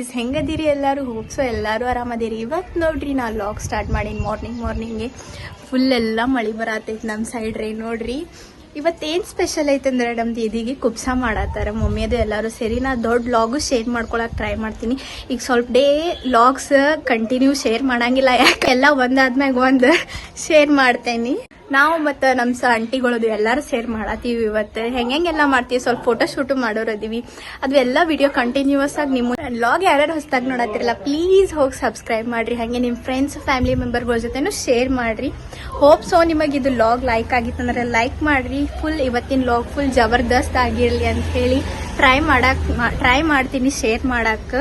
Guys ಹೆಂಗದಿರಿ ಎಲ್ಲರೂ? ಹೋಗ್ಸೋ ಎಲ್ಲರೂ ಆರಾಮದಿರಿ. ಇವತ್ತು ನೋಡ್ರಿ ನಾ ಲಾಗ್ ಸ್ಟಾರ್ಟ್ ಮಾಡೀನಿ ಮಾರ್ನಿಂಗ್ ಮಾರ್ನಿಂಗೆ ಫುಲ್ ಎಲ್ಲ ಮಳೆ ಬರತೈತಿ ನಮ್ಮ ಸೈಡ್ ರೀ, ನೋಡ್ರಿ. ಇವತ್ತೇನು ಸ್ಪೆಷಲ್ ಐತಂದ್ರೆ ನಮ್ಮ ದೀದಿಗೆ ಕುಬ್ಸ ಮಾಡತ್ತಾರ. ಮಮ್ಮಿಯದು ಎಲ್ಲರೂ ಸೇರಿ ನಾ ದೊಡ್ಡ ಲಾಗು ಶೇರ್ ಮಾಡ್ಕೊಳಕ್ಕೆ ಟ್ರೈ ಮಾಡ್ತೀನಿ. ಈಗ ಸ್ವಲ್ಪ ಡೇ ಲಾಗ್ಸ್ ಕಂಟಿನ್ಯೂ ಶೇರ್ ಮಾಡಂಗಿಲ್ಲ. ಯಾಕೆ? ಎಲ್ಲ ಒಂದಾದ್ಮ್ಯಾಗ ಒಂದು ಶೇರ್ ಮಾಡ್ತೇನೆ. ನಾವು ಮತ್ತು ನಮ್ಮ ಸ ಅಂಟಿಗಳದು ಎಲ್ಲರೂ ಶೇರ್ ಮಾಡತ್ತೀವಿ ಇವತ್ತು. ಹೆಂಗೆಲ್ಲ ಮಾಡ್ತೀವಿ? ಸ್ವಲ್ಪ ಫೋಟೋ ಶೂಟು ಮಾಡೋರು ಅದೀವಿ. ಅದು ಎಲ್ಲ ವಿಡಿಯೋ ಕಂಟಿನ್ಯೂಸ್ ಆಗಿ ನಿಮ್ಮ ಲಾಗ್ ಯಾರ್ಯಾರು ಹೊಸದಾಗಿ ನೋಡತ್ತಿರಲ್ಲ ಪ್ಲೀಸ್ ಹೋಗಿ ಸಬ್ಸ್ಕ್ರೈಬ್ ಮಾಡ್ರಿ. ಹಾಗೆ ನಿಮ್ಮ ಫ್ರೆಂಡ್ಸ್ ಫ್ಯಾಮಿಲಿ ಮೆಂಬರ್ಗಳ ಜೊತೆನೂ ಶೇರ್ ಮಾಡ್ರಿ. ಹೋಪ್ ಸೊ ನಿಮಗೆ ಇದು ಲಾಗ್ ಲೈಕ್ ಆಗಿತ್ತಂದ್ರೆ ಲೈಕ್ ಮಾಡ್ರಿ. ಫುಲ್ ಇವತ್ತಿನ ಲಾಗ್ ಫುಲ್ ಜಬರ್ದಸ್ತ್ ಆಗಿರಲಿ ಅಂತ ಹೇಳಿ ಟ್ರೈ ಮಾಡಕ್ ಟ್ರೈ ಮಾಡ್ತೀನಿ ಶೇರ್ ಮಾಡಕ್ಕೆ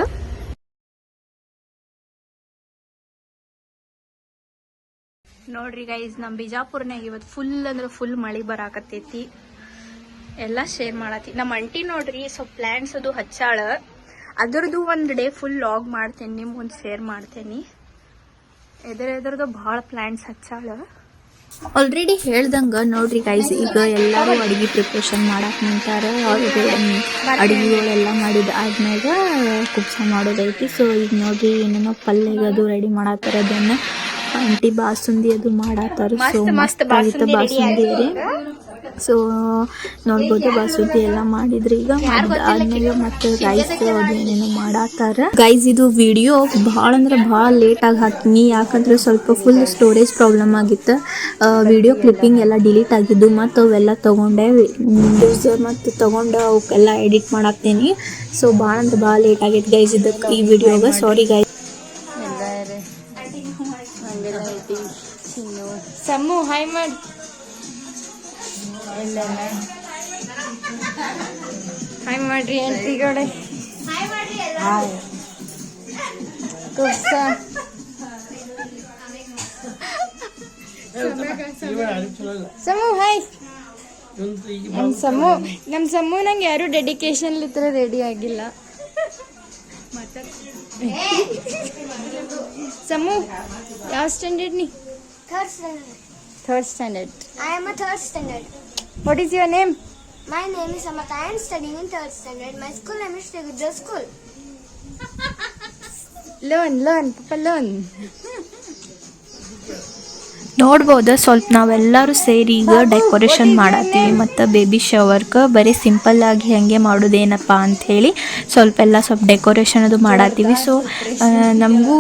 ನೋಡ್ರಿ ಗೈಸ್ ನಮ್ಮ ಬಿಜಾಪುರ್ನಾಗ ಇವತ್ತು ಫುಲ್ ಅಂದ್ರೆ ಫುಲ್ ಮಳೆ ಬರಾಕತ್ತೈತಿ. ಎಲ್ಲ ಶೇರ್ ಮಾಡತ್ತಿ ನಮ್ಮ ಅಂಟಿ ನೋಡ್ರಿ ಸ್ವಲ್ಪ ಪ್ಲ್ಯಾಂಟ್ಸ್ ಅದು ಹಚ್ಚಾಳ. ಅದರದು ಒಂದು ಡೇ ಫುಲ್ ಲಾಗ್ ಮಾಡ್ತೇನೆ ನಿಮ್ ಒಂದ್ ಶೇರ್ ಮಾಡ್ತೇನೆ. ಎದ್ರ ಎದರ್ದು ಭಾಳ ಪ್ಲ್ಯಾಂಟ್ಸ್ ಹಚ್ಚಾಳ. ಆಲ್ರೆಡಿ ಹೇಳ್ದಂಗ, ನೋಡ್ರಿ ಗೈಸ್ ಈಗ ಎಲ್ಲರೂ ಅಡಿಗೆ ಪ್ರಿಪ್ರೇಷನ್ ಮಾಡಕ್ ನಿಂತಾರ. ಅವ್ರಿಗೆ ಮಾಡಿದ ಆದ್ಮ್ಯಾಗ ಕುಬ್ಸ ಮಾಡೋದೈತಿ. ಸೊ ಈಗ ನೋಡ್ರಿ, ಏನೇನೋ ಪಲ್ಯ ಅದು ರೆಡಿ ಮಾಡತ್ತಾರ ಅದನ್ನ. ಆಂಟಿ ಬಾಸುಂದಿ ಅದು ಮಾಡತ್ತಾರ ಸೊ ಮಸ್ತ್ ಆಗಿತ್ತು ಬಾಸುಂದಿ ರೀ. ಸೊ ನೋಡ್ಬೋದು ಬಾಸುಂದಿ ಎಲ್ಲ ಮಾಡಿದ್ರಿ ಈಗ. ಆದ್ಮೇಲೆ ಮತ್ತೆ ರೈಸ್ ಅದೇನೇನು ಮಾಡಾತಾರ. ಗೈಸ್ ಇದು ವಿಡಿಯೋ ಭಾಳ ಅಂದ್ರೆ ಭಾಳ ಲೇಟ್ ಆಗಿ ಹಾಕಿನಿ ಯಾಕಂದ್ರೆ ಸ್ವಲ್ಪ ಫುಲ್ ಸ್ಟೋರೇಜ್ ಪ್ರಾಬ್ಲಮ್ ಆಗಿತ್ತು. ವಿಡಿಯೋ ಕ್ಲಿಪ್ಪಿಂಗ್ ಎಲ್ಲ ಡಿಲೀಟ್ ಆಗಿದ್ದು ಮತ್ತು ಅವೆಲ್ಲ ತಗೊಂಡೆ. ಮತ್ತು ತಗೊಂಡು ಅವಕ್ಕೆಲ್ಲ ಎಡಿಟ್ ಮಾಡಾಕ್ತೀನಿ. ಸೊ ಭಾಳ ಅಂದ್ರೆ ಭಾಳ ಲೇಟ್ ಆಗೈತೆ ಗೈಸ್ ಇದಕ್ಕೆ ಈ ವಿಡಿಯೋಗೆ ಸಾರಿ ಗೈಸ್ ಸಮ್ಮು ಹಾಯ್ ಮಾಡಿ. ಹಾಯ್ ಮಾಡ್ರಿ ಆಂಟಿಗಡೆ ಹಾಯ್ ಕುಬ್ಸ ಸಮು ಹಾಯ್ ನಮ್ ಸಮು ನಮ್ಮ ಸಮು ನಂಗೆ ಯಾರು ಡೆಡಿಕೇಶನ್ ಇತ್ರ ರೆಡಿ ಆಗಿಲ್ಲ. ಸಮು ಯಾವ ಸ್ಟ್ಯಾಂಡರ್ಡ್ ನೀ? Third standard. Third standard I am a third standard. What is your name My name is Amata. I am studying in third standard. My school name is Tegudra School. learn, learn, Papa, learn. ನೋಡ್ಬೋದು ಸ್ವಲ್ಪ ನಾವೆಲ್ಲರೂ ಸೇರಿ ಈಗ decoration ಮಾಡತ್ತೀವಿ ಮತ್ತು baby ಶವರ್ಗೆ ಬರೀ simple ಆಗಿ ಹೆಂಗೆ ಮಾಡೋದೇನಪ್ಪ ಅಂತ ಹೇಳಿ ಸ್ವಲ್ಪ ಎಲ್ಲ ಸ್ವಲ್ಪ ಡೆಕೋರೇಷನ್ ಅದು ಮಾಡತ್ತೀವಿ ಸೊ ನಮಗೂ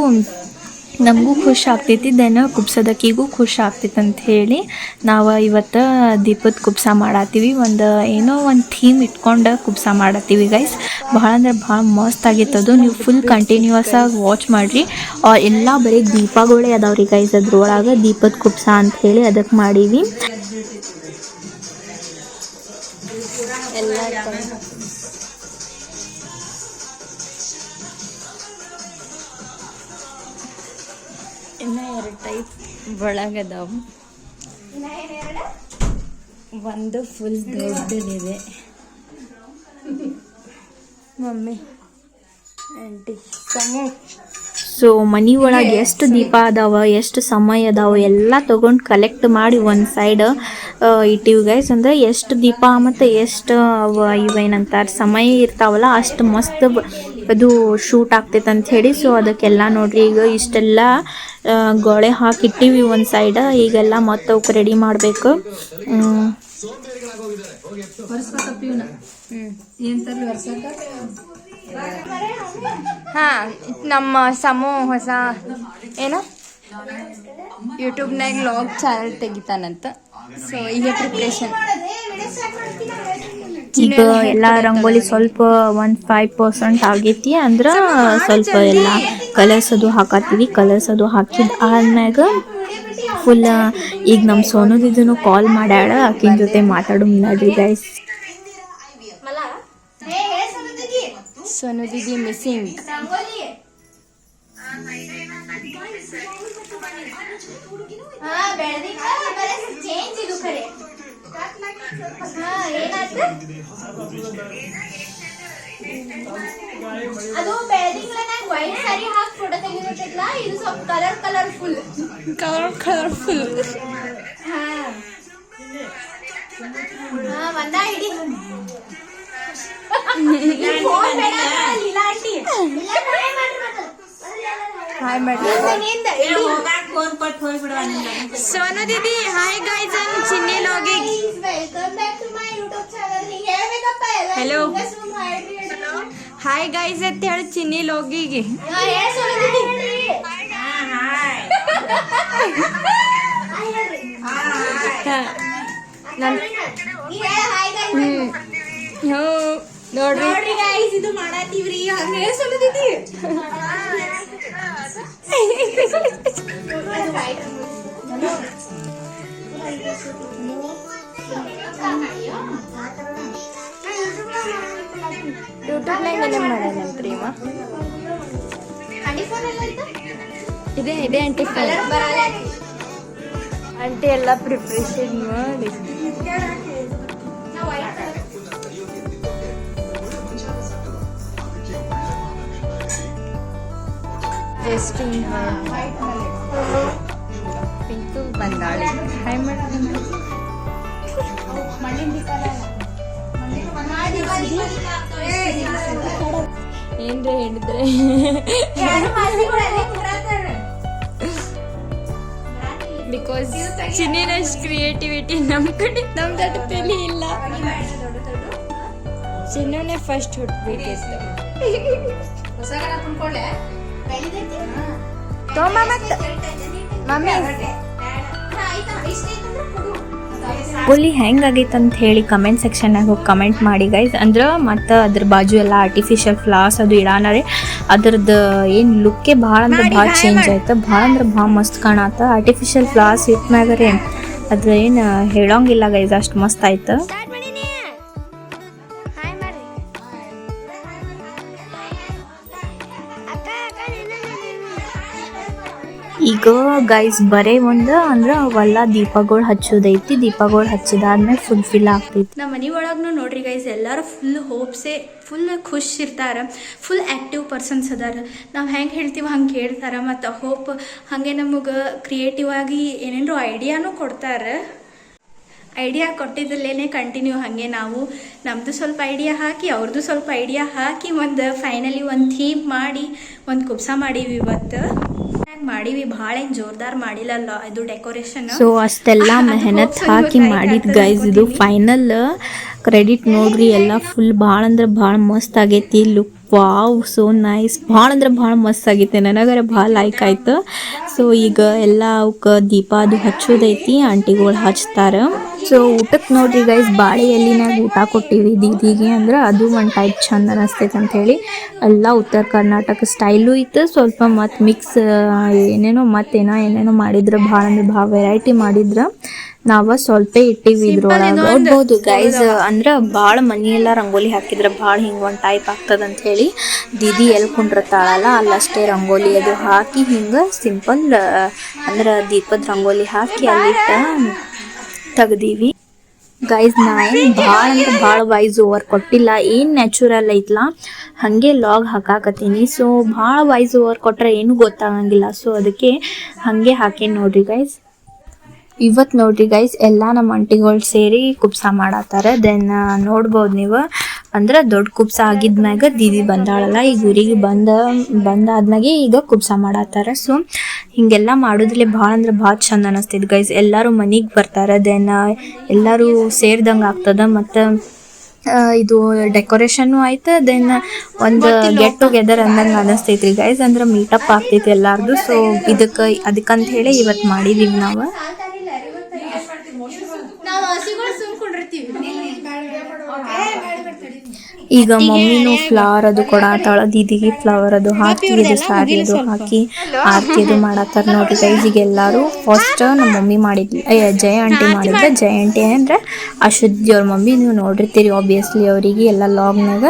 ನಮಗೂ ಖುಷಿ ಆಗ್ತೈತಿ, ದೆನ್ ಕುಬ್ಸದಕ್ಕಿಗೂ ಖುಷಿ ಆಗ್ತೈತೆ ಅಂತ ಹೇಳಿ ನಾವು ಇವತ್ತು ದೀಪದ ಕುಬ್ಸ ಮಾಡತ್ತೀವಿ ಒಂದು ಏನೋ ಒಂದು ಥೀಮ್ ಇಟ್ಕೊಂಡು ಕುಬ್ಸ ಮಾಡತ್ತೀವಿ ಗೈಸ್ ಭಾಳ ಅಂದ್ರೆ ಭಾಳ ಮಸ್ತ್ ಆಗಿತ್ತದು ನೀವು ಫುಲ್ ಕಂಟಿನ್ಯೂಸ್ ಆಗಿ ವಾಚ್ ಮಾಡಿರಿ. ಎಲ್ಲ ಬರೀ ದೀಪಗಳೇ ಅದಾವ್ರಿ ಗೈಸ್ ಅದ್ರೊಳಗೆ ದೀಪದ ಕುಬ್ಸ ಅಂತ ಹೇಳಿ ಅದಕ್ಕೆ ಮಾಡೀವಿ. ಎಲ್ಲ ಟೈಪ್ ಒಳಗದವು. ಒಂದು ಫುಲ್ ದೊಡ್ಡದಿದೆ. ಮಮ್ಮಿ, ಆಂಟಿ ಸೋ ಸೊ ಮನಿ ಒಳಗೆ ಎಷ್ಟು ದೀಪ ಅದಾವ, ಎಷ್ಟು ಸಮಯ ಅದಾವ, ಎಲ್ಲ ತಗೊಂಡು ಕಲೆಕ್ಟ್ ಮಾಡಿ ಒಂದು ಸೈಡ್ ಇಟ್ಟಿವಿ ಗೈಸ್ ಅಂದ್ರೆ ಎಷ್ಟು ದೀಪ ಮತ್ತು ಎಷ್ಟು, ಅವ ಇವೇನಂತಾರೆ ಸಮಯ ಇರ್ತಾವಲ್ಲ, ಅಷ್ಟು ಮಸ್ತ್ ಅದು ಶೂಟ್ ಆಗ್ತೈತೆ ಅಂತ ಹೇಳಿ ಸೊ ಅದಕ್ಕೆಲ್ಲ ನೋಡ್ರಿ, ಈಗ ಇಷ್ಟೆಲ್ಲ ಗೋಳೆ ಹಾಕಿಟ್ಟಿವಿ ಒಂದು ಸೈಡ್ ಈಗೆಲ್ಲ ಮತ್ತೆ ಅವಕ್ಕೆ ರೆಡಿ ಮಾಡಬೇಕು. ಹಾ, ನಮ್ಮ ಸಮು ಹೊಸ, ಏನು? ಯೂಟ್ಯೂಬ್ನಾಗ ಲಾಗ್ ಚಾನಲ್ ತೆಗಿತಾನಂತ. ಸೊ ಈಗ ಪ್ರಿಪ್ರೇಷನ್ ಈಗ ಎಲ್ಲ ರಂಗೋಲಿ ಸ್ವಲ್ಪ ಒಂದು ಫೈವ್ ಪರ್ಸೆಂಟ್ ಆಗೈತಿ ಅಂದ್ರೆ ಸ್ವಲ್ಪ ಎಲ್ಲ ಕಲರ್ಸ್ ಅದು ಹಾಕತ್ತೀವಿ ಕಲರ್ಸ್ ಅದು ಹಾಕಿದ ಆದ್ಮ್ಯಾಗ ಫುಲ್ ಈಗ ನಮ್ಮ ಸೋನುದಿದ್ದನು ಕಾಲ್ ಮಾಡ್ಯಾಳ ಆಕಿನ ಜೊತೆ ಮಾತಾಡೋ ನಡ್ರಿ ಗೈಸ್ ಸೋನು ಇದು ಮಿಸ್ಸಿಂಗ್ ಅದು ಬೆಳದಿಂಗಳನ್ನ ವೈಟ್ ಸ್ಯಾರಿ ಹಾಕಿ ಫೋಟೋ ತೆಗಿದಿಲ್ಲ ಇದು ಸ್ವಲ್ಪ ಕಲರ್ ಕಲರ್ಫುಲ್ ಕಲರ್ ಕಲರ್ಫುಲ್ ಹಾ. ಒಂದ ಹಿಡಿ ಫೋನ್ ಬೇಡ ಲೀಲಾ ಆಂಟಿ. ಹಾಯ್ ಮಾಡಿ Sonu Didi hi guys I Chinni vlogging welcome back to my YouTube channel ಹಿಂಗೆ ಹೇಳ್ಬೇಕಪ್ಪ ಎಲ್ಲ Hello. ಹಿಂಗೆ ಸುಮ್ನೆ ಮಾಡ್ರಿ ಹೇಳ್ರಿ. ಹಾಯ್ ಗೈಸ್ ಅಂತ ಹೇಳಿ ಚಿನ್ನಿ ಲೋಗಿಗೆ ಹಾ, ಹೇಳ್ ಸೋನು ದೀದಿ. ಹಾಯ್ ಹೇಳ್ರಿ. ನನ್ ನೀ ಹೇಳ ಹಾಯ್ guys. ಹ್ಮ್ ಹ್ಞೂ ನೋಡ್ರಿ ನೋಡ್ರಿ guys, ಇದು ಮಾಡಾತೀವ್ರಿ ಹಂಗ ಹೇಳ ಎಲ್ಲ ಐತಾ? ಇದೇ ಇದೇ ಆಂಟಿ ಆಂಟಿ ಎಲ್ಲ ಪ್ರಿಪ್ರೇಷನ್ ಮಾಡಿ. ಪಿಂಕು ಬಂದಾಳೆ. ಹಾಯ್ ಏನ್ರಿ ಹೇಳಿದ್ರೆ. ಬಿಕಾಸ್ ಚಿನ್ನಿನಷ್ಟು ಕ್ರಿಯೇಟಿವಿಟಿ ನಮ್ಮ ಕಡೆ ನಮ್ಮ ದೊಡ್ಡ ತಲೆ ಇಲ್ಲ ಚಿನ್ನನೇ ಫಸ್ಟ್ ಹುಟ್ಟಬೇಕಿತ್ತು? ತೋಮ ಮತ್ತೆ ಮಮ್ಮಿ ರಂಗೋಲಿ ಹೆಂಗಾಗೈತೆ ಅಂತ ಹೇಳಿ ಕಮೆಂಟ್ ಸೆಕ್ಷನ್ನಾಗ ಹೋಗಿ ಕಮೆಂಟ್ ಮಾಡಿ ಗೈಸ್ ಅಂದ್ರೆ ಮತ್ತು ಅದ್ರ ಬಾಜು ಎಲ್ಲ ಆರ್ಟಿಫಿಷಿಯಲ್ ಫ್ಲಾಸ್ ಅದು ಇಡಾನರೆ ಅದ್ರದ್ದು ಏನು ಲುಕ್ಕೇ ಭಾಳ ಅಂದ್ರೆ ಭಾಳ ಚೇಂಜ್ ಆಯ್ತು. ಭಾಳ ಅಂದ್ರೆ ಭಾಳ ಮಸ್ತ್ ಕಾಣತ್ತ ಆರ್ಟಿಫಿಷಿಯಲ್ ಫ್ಲಾಸ್ ಇಟ್ಮ್ಯಾಗರೆ ಅದು ಏನು ಹೇಳೋಂಗಿಲ್ಲ ಗೈಸ್ ಅಷ್ಟು ಮಸ್ತ್ ಆಯ್ತು. ಈಗ ಗೈಸ್ ಬರೇ ಒಂದು ಅಂದ್ರೆ ಅವೆಲ್ಲ ದೀಪಗಳು ಹಚ್ಚೋದೈತಿ. ದೀಪಗಳು ಹಚ್ಚಿದಾದ್ಮೇಲೆ ಫುಲ್ ಫಿಲ್ ಆಗ್ತೈತಿ. ನಮ್ಮ ಮನೆ ಒಳಗೂ ನೋಡ್ರಿ ಗೈಸ್ ಎಲ್ಲರೂ ಫುಲ್ ಹೋಪ್ಸೆ ಫುಲ್ ಖುಷ್ ಇರ್ತಾರೆ. ಫುಲ್ ಆ್ಯಕ್ಟಿವ್ ಪರ್ಸನ್ಸ್ ಅದಾರ. ನಾವು ಹೆಂಗೆ ಹೇಳ್ತೀವಿ ಹಂಗೆ ಕೇಳ್ತಾರೆ ಮತ್ತು ಹೋಪ್ ಹಾಗೆ ನಮಗೆ ಕ್ರಿಯೇಟಿವ್ ಆಗಿ ಏನೇನೋ ಐಡಿಯಾನೂ ಕೊಡ್ತಾರೆ. ಐಡಿಯಾ ಕೊಟ್ಟಿದ್ದಲ್ಲೇನೆ ಕಂಟಿನ್ಯೂ ಹಾಗೆ ನಾವು. ನಮ್ಮದು ಸ್ವಲ್ಪ ಐಡಿಯಾ ಹಾಕಿ ಅವ್ರದ್ದು ಸ್ವಲ್ಪ ಐಡಿಯಾ ಹಾಕಿ ಒಂದು ಫೈನಲಿ ಒಂದು ಥೀಮ್ ಮಾಡಿ, ಒಂದು ಕುಬ್ಸ ಮಾಡೀವಿ ಇವತ್ತು. ಮಾಡೀವಿ ಭಾಳ ಏನು ಜೋರ್ದಾರ್ ಮಾಡಿಲ್ಲಲ್ಲ ಇದು ಡೆಕೋರೇಷನ್. ಸೊ ಅಷ್ಟೆಲ್ಲ ಮೆಹನತ್ ಹಾಕಿ ಮಾಡಿದ ಗೈಸ್ ಇದು ಫೈನಲ್ ಕ್ರೆಡಿಟ್ ನೋಡ್ರಿ ಎಲ್ಲ ಫುಲ್ ಭಾಳ ಅಂದ್ರೆ ಭಾಳ ಮಸ್ತ್ ಆಗೈತಿ ಲುಕ್ ವಾವ್ ಸೋ ನೈಸ್ ಭಾಳ ಅಂದ್ರೆ ಭಾಳ ಮಸ್ತ್ ಆಗೈತೆ ನನಗರ ಭಾಳ ಲೈಕ್ ಆಯ್ತು. ಸೊ ಈಗ ಎಲ್ಲ ಅವಕ್ಕೆ ದೀಪ ಅದು ಹಚ್ಚೋದೈತಿ ಆಂಟಿಗಳು ಹಚ್ತಾರ. ಸೊ ಊಟಕ್ಕೆ ನೋಡ್ರಿ ಗೈಸ್ ಬಾಳೆ ಎಲ್ಲಿನಾಗ ಊಟ ಕೊಟ್ಟಿವಿ ದೀದಿಗೆ ಅಂದ್ರೆ ಅದು ಒಂದು ಟೈಪ್ ಚಂದ ಅನಿಸ್ತೈತೆ ಅಂತ ಹೇಳಿ. ಎಲ್ಲ ಉತ್ತರ ಕರ್ನಾಟಕ ಸ್ಟೈಲು ಇತ್ತು. ಸ್ವಲ್ಪ ಮತ್ತು ಮಿಕ್ಸ್ ಏನೇನೋ ಮತ್ತೇನೋ ಏನೇನೋ ಮಾಡಿದ್ರೆ ಭಾಳ ಅಂದ್ರೆ ಭಾಳ ವೆರೈಟಿ ಮಾಡಿದ್ರೆ. ನಾವ ಸ್ವಲ್ಪ ಇಟ್ಟಿವಿ ಇದ್ರೊಳಗೆ. ನೋಡ್ಬೋದು ಗೈಸ್ ಅಂದ್ರೆ ಭಾಳ ಮನಿ ಎಲ್ಲ ರಂಗೋಲಿ ಹಾಕಿದ್ರ ಭಾಳ ಹಿಂಗೆ ಒಂದು ಟೈಪ್ ಆಗ್ತದ ಅಂತ ಹೇಳಿ ದೀದಿ ಎಲ್ಲಿ ಕುಂಡಿರ್ತಾಳಲ್ಲ ಅಲ್ಲಷ್ಟೇ ರಂಗೋಲಿ ಅದು ಹಾಕಿ ಹಿಂಗ ಸಿಂಪಲ್ ಅಂದ್ರೆ ದೀಪದ ರಂಗೋಲಿ ಹಾಕಿ ಅಲ್ಲಿಟ್ಟ ತೆಗ್ದೀವಿ. ಗೈಸ್ ನಾ ಏನು ಭಾಳ ಅಂದ್ರೆ ಭಾಳ ವಾಯ್ಸ್ ಓವರ್ ಕೊಟ್ಟಿಲ್ಲ. ಏನು ನ್ಯಾಚುರಲ್ ಐತ್ಲ? ಹಾಗೆ ಲಾಗ್ ಹಾಕಾಕತ್ತೀನಿ. ಸೊ ಭಾಳ ವಾಯ್ಸ್ ಓವರ್ ಕೊಟ್ರೆ ಏನು ಗೊತ್ತಾಗಂಗಿಲ್ಲ. ಸೊ ಅದಕ್ಕೆ ಹಾಗೆ ಹಾಕೇನಿ ನೋಡ್ರಿ ಗೈಸ್ ಇವತ್ತು ನೋಡ್ರಿ ಗೈಸ್ ಎಲ್ಲ ನಮ್ಮ ಅಂಟಿಗಳು ಸೇರಿ ಕುಪ್ಸ ಮಾಡತ್ತಾರ. ದೆನ್ ನೋಡ್ಬೋದು ನೀವು. ಅಂದ್ರೆ ದೊಡ್ಡ ಕುಪ್ಸ ಆಗಿದ್ಮ್ಯಾಗ ದೀದಿ ಬಂದಾಳಲ್ಲ. ಈಗ ಊರಿಗೆ ಬಂದ, ಬಂದಾದ್ಮ್ಯಾಗೆ ಈಗ ಕುಪ್ಸ ಮಾಡತ್ತಾರ. ಸೊ ಹಿಂಗೆಲ್ಲ ಮಾಡೋದ್ರಲ್ಲಿ ಭಾಳ ಅಂದ್ರೆ ಭಾಳ ಚಂದ ಅನಿಸ್ತೈತಿ ಗೈಸ್ ಎಲ್ಲರೂ ಮನೆಗೆ ಬರ್ತಾರೆ ದೆನ್ ಎಲ್ಲರೂ ಸೇರ್ದಂಗೆ ಆಗ್ತದ ಮತ್ತು ಇದು ಡೆಕೋರೇಷನ್ ಆಯ್ತು ದೆನ್ ಒಂದು ಗೆಟ್ ಟುಗೆದರ್ ಅಂದಂಗೆ ಅನಿಸ್ತೈತ್ರಿ ಗೈಸ್ ಅಂದ್ರೆ ಮೀಟಪ್ ಆಗ್ತೈತಿ ಎಲ್ಲಾರ್ದು ಸೊ ಇದಕ್ಕೆ ಅದಕ್ಕಂತ ಹೇಳಿ ಇವತ್ತು ಮಾಡಿದೀವಿ ನಾವು. ಈಗ ಮಮ್ಮಿನೂ ಫ್ಲವರ್ ಅದು ಕೊಡಾತಾಳ ದೀದಿಗೆ ಫ್ಲವರ್ ಅದು ಹಾಕಿ ಇದು ಸಾರಿ ಅದು ಹಾಕಿ ಆರತಿ ಅದು ಮಾಡತ್ತಾರ ನೋಡ್ರಿ ಗೈಸ್ ಈಗ ಎಲ್ಲಾರು ಫಸ್ಟ್ ನಮ್ಮ ಮಮ್ಮಿ ಮಾಡಿದ್ವಿ ಅಯ್ಯ ಜಯ ಆಂಟಿ ಮಾಡಿದ್ರೆ ಜಯ ಆಂಟಿ ಅಂದ್ರೆ ಅಶುದ್ಧಿ ಅವ್ರ ಮಮ್ಮಿ ನೀವು ನೋಡಿರ್ತೀರಿ ಆಬ್ವಿಯಸ್ಲಿ ಅವರಿಗೆ ಎಲ್ಲ ಲಾಗ್ನಾಗ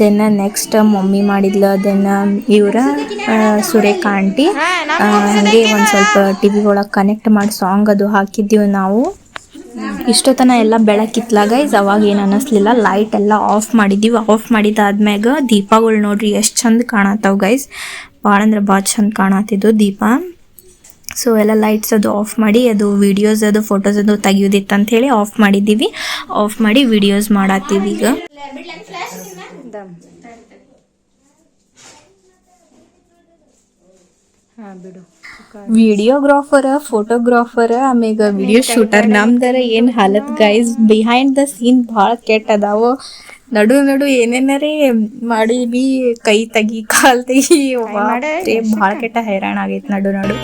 ದೆನ್ ನೆಕ್ಸ್ಟ್ ಮಮ್ಮಿ ಮಾಡಿದ್ಲ ದೆನ್ ಇವರ ಸುರೇಖ ಆಂಟಿ ಹಂಗೆ ಒಂದು ಸ್ವಲ್ಪ ಟಿ ವಿ ಒಳಗೆ ಕನೆಕ್ಟ್ ಮಾಡಿ ಸಾಂಗ್ ಅದು ಹಾಕಿದ್ದೀವಿ ನಾವು. ಇಷ್ಟೊತ್ತನ ಎಲ್ಲ ಬೆಳಕಿತ್ಲ ಗೈಸ್ ಅವಾಗ ಏನು ಅನ್ನಿಸ್ಲಿಲ್ಲ ಲೈಟ್ ಎಲ್ಲ ಆಫ್ ಮಾಡಿದ್ದೀವಿ ಆಫ್ ಮಾಡಿದಾದ್ಮ್ಯಾಗ ದೀಪಗಳು ನೋಡ್ರಿ ಎಷ್ಟು ಚಂದ ಕಾಣತ್ತಾವ ಗೈಸ್ ಭಾಳ ಅಂದ್ರೆ ಭಾಳ ಚಂದ ಕಾಣತ್ತಿದ್ದು ದೀಪ. ಸೊ ಎಲ್ಲ ಲೈಟ್ಸ್ ಅದು ಆಫ್ ಮಾಡಿ, ಅದು ವಿಡಿಯೋಸ್ ಅದು ಫೋಟೋಸ್ ಅದು ತೆಗಿಯೋದಿತ್ತು ಅಂತ ಹೇಳಿ ಆಫ್ ಮಾಡಿದ್ದೀವಿ ಆಫ್ ಮಾಡಿ ವಿಡಿಯೋಸ್ ಮಾಡತ್ತೀವಿ ಈಗ. ಹಾಂ, ಬಿಡು. ವಿಡಿಯೋಗ್ರಾಫರ್ ಫೋಟೋಗ್ರಾಫರ್ ಆಮೇಗ ವಿಡಿಯೋ ಶೂಟರ್ ನಮ್ದರ ಏನ್ ಹಾಲತ್ ಗೈಸ್ ಬಿಹೈಂಡ್ ದ ಸೀನ್ ಭಾಳ ಕೆಟ್ಟ ಅದಾವ. ನಡು ನಡು ಏನೇನರೇ ಮಾಡಿ ಬಿ ಕೈ ತೆಗಿ ಕಾಲ್ ತೆಗಿ. ಭಾಳ ಕೆಟ್ಟ ಹೈರಾಣ ಆಗೈತೆ ನಡು ನಡು.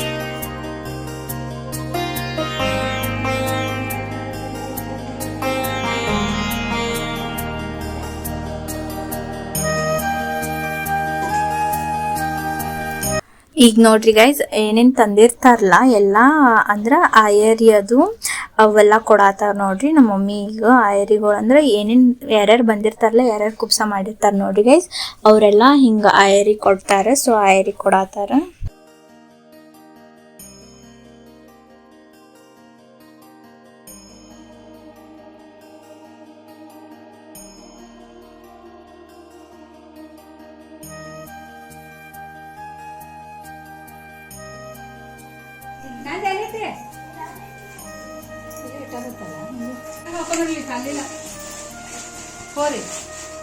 ಈಗ ನೋಡ್ರಿ ಗೈಸ್ ಏನೇನ್ ತಂದಿರ್ತಾರಲ್ಲ, ಎಲ್ಲ ಅಂದ್ರ ಅದು ಅವೆಲ್ಲ ಕೊಡತ್ತಾರ ನೋಡ್ರಿ ನಮ್ಮ ಮಮ್ಮಿ. ಈಗ ಆಯರಿಗಳು ಅಂದ್ರೆ ಏನೇನು ಯಾರ್ಯಾರು ಬಂದಿರ್ತಾರಲ್ಲ, ಯಾರ್ಯಾರು ಕುಪ್ಸ ಮಾಡಿರ್ತಾರ ನೋಡ್ರಿ ಗೈಸ್ ಅವರೆಲ್ಲ ಹಿಂಗ ಆಯರಿ ಕೊಡ್ತಾರೆ, ಸೊ ಆಯರಿ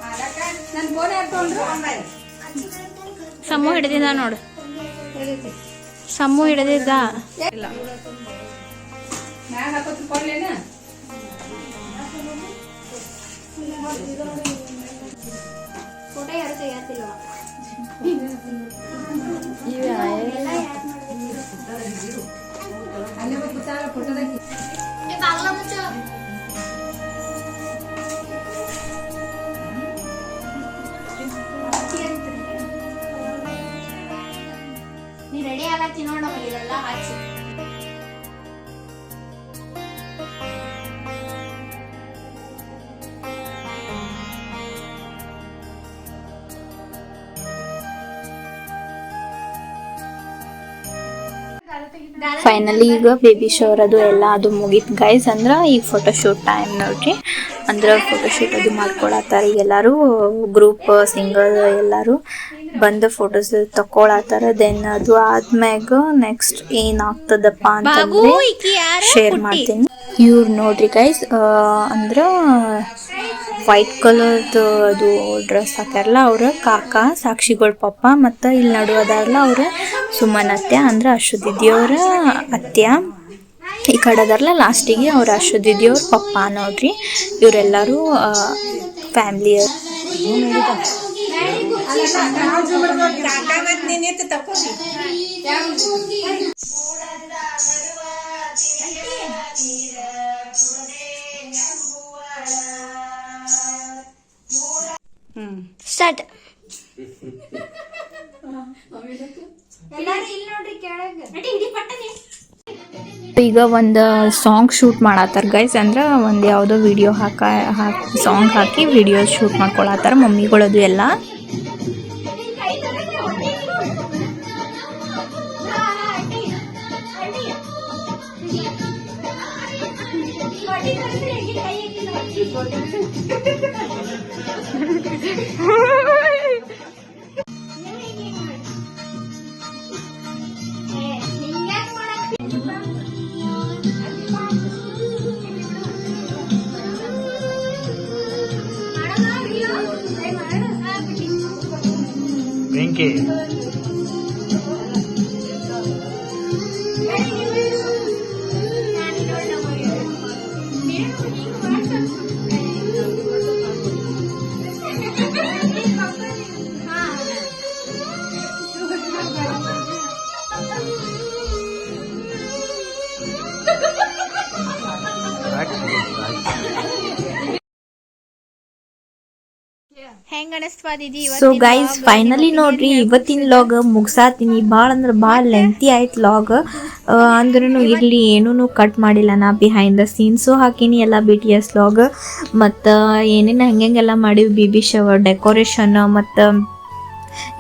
ಕೊಡಾತಾರ ಸಮ್ಮು ಹಿಡಿದಿದ್ದ ನೋಡು. ಸಮ್ಮು ಹಿಡಿದಿದ್ದ. ಫೋಟೋ ಯಾರು ತೆಗಿಯತ್ತಿಲ್ವ ಬಾಗ್ಲ ಮುಚ್ಚು. ನೀ ತಿನ್ನೋಣ ಆಗತ್ತಿ ಹಾಕಿ. ಫೈನಲಿ ಈಗ ಬೇಬಿ ಶೋರ್ ಅದು ಎಲ್ಲ ಅದು ಮುಗೀತು ಗೈಸ್ ಅಂದ್ರೆ ಈಗ ಫೋಟೋಶೂಟ್ ಟೈಮ್ ನೋಡ್ರಿ. ಅಂದ್ರೆ ಫೋಟೋಶೂಟ್ ಅದು ಮಾಡ್ಕೊಳತ್ತಾರ ಎಲ್ಲರೂ ಎಲ್ಲಾರು ಗ್ರೂಪ್ ಸಿಂಗಲ್ ಎಲ್ಲಾರು. ಬಂದ ಫೋಟೋಸ್ ತಕೊಳತಾರ ದೆನ್ ಅದು ಆದ್ಮ್ಯಾಗ ನೆಕ್ಸ್ಟ್ ಏನ್ ಆಗ್ತದಪ್ಪ ಅಂತ ಶೇರ್ ಮಾಡ್ತೀನಿ. ಇವ್ರು ನೋಡ್ರಿ ಗೈಸ್ ಅಂದ್ರ ವೈಟ್ ಕಲರ್ದು ಅದು ಡ್ರೆಸ್ ಹಾಕ್ಯಾರಲ್ಲ ಅವ್ರ ಕಾಕ ಸಾಕ್ಷಿಗಳ ಪಪ್ಪ ಮತ್ತ ಇಲ್ಲಿ ನಡು ಅದಾರಲ್ಲ ಅವ್ರ ಸುಮನ್ ಅತ್ಯ ಅಂದ್ರೆ ಅಶ್ವದಿದ್ಯವ್ರ ಅತ್ಯ ಈ ಕಡೆ ಅದಾರಲ್ಲ ಲಾಸ್ಟಿಗೆ ಅವ್ರ ಅಶ್ವದಿದ್ಯವ್ರ ಪಪ್ಪ ನೋಡ್ರಿ. ಇವರೆಲ್ಲರೂ ಫ್ಯಾಮ್ಲಿ ಈಗ ಒಂದು ಸಾಂಗ್ ಶೂಟ್ ಮಾಡತ್ತಾರ ಗೈಸ್ ಅಂದ್ರೆ ಒಂದು ಯಾವುದೋ ವಿಡಿಯೋ ಹಾಕ ಹಾಕಿ ಸಾಂಗ್ ಹಾಕಿ ವಿಡಿಯೋ ಶೂಟ್ ಮಾಡ್ಕೊಳತ್ತಾರ ಮಮ್ಮಿಗಳದು ಎಲ್ಲ. ಬೆಂಕಿ ಹೆಂಗ ಸೊ ಗೈಸ್ ಫೈನಲಿ ನೋಡ್ರಿ ಇವತ್ತಿನ ಲಾಗ್ ಮುಗ್ಸಾತೀನಿ. ಭಾಳ ಅಂದ್ರೆ ಭಾಳ ಲೆಂತಿ ಆಯ್ತು ಲಾಗ್ ಅಂದ್ರೂ ಇರ್ಲಿ ಏನೂ ಕಟ್ ಮಾಡಿಲ್ಲ ನಾ ಬಿಹೈಂಡ್ ದ ಸೀನ್ಸು ಹಾಕೀನಿ ಎಲ್ಲ ಬಿ ಟಿ ಎಸ್ ಲಾಗ್ ಮತ್ತು ಏನೇನು ಹಂಗೆಲ್ಲ ಮಾಡಿವಿ ಬಿ ಬಿ ಶವರ್ ಡೆಕೋರೇಷನ್ ಮತ್ತು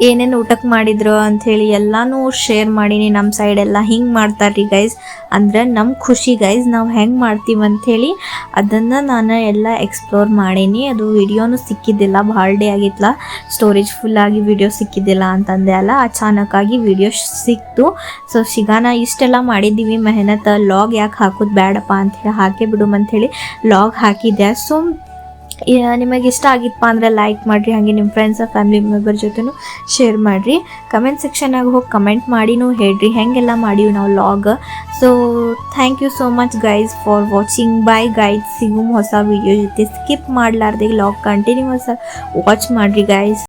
ಏನೇನು ಊಟಕ್ಕೆ ಮಾಡಿದ್ರು ಅಂಥೇಳಿ ಎಲ್ಲನೂ ಶೇರ್ ಮಾಡೀನಿ. ನಮ್ಮ ಸೈಡ್ ಎಲ್ಲ ಹಿಂಗೆ ಮಾಡ್ತಾರ್ರಿ ಗೈಸ್ ಅಂದ್ರೆ ನಮ್ಮ ಖುಷಿ ಗೈಸ್ ನಾವು ಹೆಂಗೆ ಮಾಡ್ತೀವಿ ಅಂಥೇಳಿ ಅದನ್ನು ನಾನು ಎಲ್ಲ ಎಕ್ಸ್ಪ್ಲೋರ್ ಮಾಡೀನಿ. ಅದು ವಿಡಿಯೋನು ಸಿಕ್ಕಿದ್ದಿಲ್ಲ, ಭಾಳ ಡೇ ಆಗಿತ್ತಲ್ಲ ಸ್ಟೋರೇಜ್ ಫುಲ್ಲಾಗಿ ವಿಡಿಯೋ ಸಿಕ್ಕಿದ್ದಿಲ್ಲ ಅಂತಂದೆ ಅಲ್ಲ ಅಚಾನಕ್ಕಾಗಿ ವಿಡಿಯೋ ಸಿಕ್ತು. ಸೊ ಶಿಗಾನ ಇಷ್ಟೆಲ್ಲ ಮಾಡಿದ್ದೀವಿ. ಮೆಹನತ್ ಲಾಗ್ ಯಾಕೆ ಹಾಕೋದು ಬೇಡಪ್ಪ ಅಂಥೇಳಿ ಹಾಕೇ ಬಿಡು ಅಂಥೇಳಿ ಲಾಗ್ ಹಾಕಿದ್ದೆ ಸೊ ನಿಮಗೆ ಇಷ್ಟ ಆಗಿತ್ತಪ್ಪ ಅಂದರೆ ಲೈಕ್ ಮಾಡಿರಿ, ಹಾಗೆ ನಿಮ್ಮ ಫ್ರೆಂಡ್ಸ್ ಫ್ಯಾಮಿಲಿ ಮೆಂಬರ್ ಜೊತೆನೂ ಶೇರ್ ಮಾಡಿರಿ. ಕಮೆಂಟ್ ಸೆಕ್ಷನಾಗ ಹೋಗಿ ಕಮೆಂಟ್ ಮಾಡಿನೂ ಹೇಳ್ರಿ, ಹೆಂಗೆಲ್ಲ ಮಾಡೀವಿ ನಾವು vlog so thank you so much guys for watching bye guys ಸಿಗುಮ್ ಹೊಸ ವಿಡಿಯೋ ಜೊತೆ ಸ್ಕಿಪ್ ಮಾಡಲಾರ್ದೆ ಲಾಗ್ ಕಂಟಿನ್ಯೂಸ್ ವಾಚ್ ಮಾಡಿರಿ ಗೈಸ್